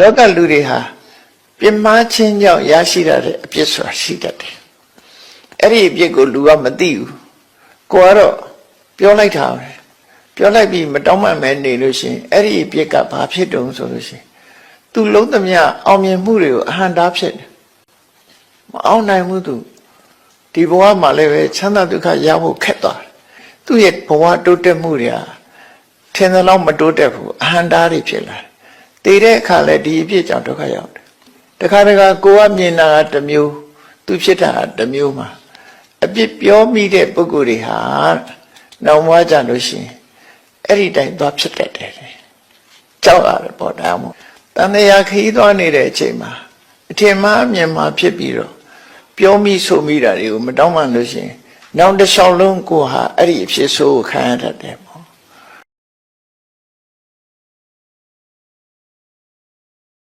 လောကလူတွေဟာပြင်းမာခြင်းကြောင့်ရရှိရတဲ့အပြစ်ဆိုတာရှိတတ်တယ်အဲ့ဒီအပြစ်ကိုလူကမသိဘူးကိုကတော့ပြောလိုက်တာပဲပြောလိုက်ပြီးမတောင်းမှမဲနေလို့ရှိရင်အဲ့ဒီအပြစ်ကဘာဖြစ်တုံဆိုလို့ရှိရင်သူလုံးသမျှအောင်မြင်မှုတွေကိုအဟံတားဖြစ်တယ်မအောင်နိုင်ဘူးသူဒီဘဝမှာလည်းပဲချမ်းသာဒုက္ခရဖို့ခက်သွားတယ်သူ့ရဲ့ဘဝတိုးတက်မှုတွေဟာထင်သလောက်မတိုးတက်ဘူးအဟံတားတွေဖြစ်လာတယ် တည်တဲ့အခါလဲဒီအပြစ်ကြောင့်ဒုက္ခရောက်တယ်တခါတခါကိုကမြင်တာကတစ်မျိုးသူဖြစ်တာကတစ်မျိုးမှာအပြစ်ပြောမိတဲ့ပုဂ္ဂိုလ်တွေဟာနောက်မှကြလို့ရှိရင်အဲ့ဒီတိုင်သွားဖြစ်တတ်တယ်ကြောက်ရတယ်ပေါ့ဒါမှမဟုတ်တန်တရားခရီးသွားနေတဲ့အချိန်မှာအထင်မှားအမြင်မှာဖြစ်ပြီးတော့ပြောမိဆိုမိတာတွေကိုမတောင်းမှလို့ရှိရင် နောက်တစ်လျှောက်လုံးကိုဟာအဲ့ဒီအဖြစ်ဆိုးကိုခံရတတ်တယ်ပေါ့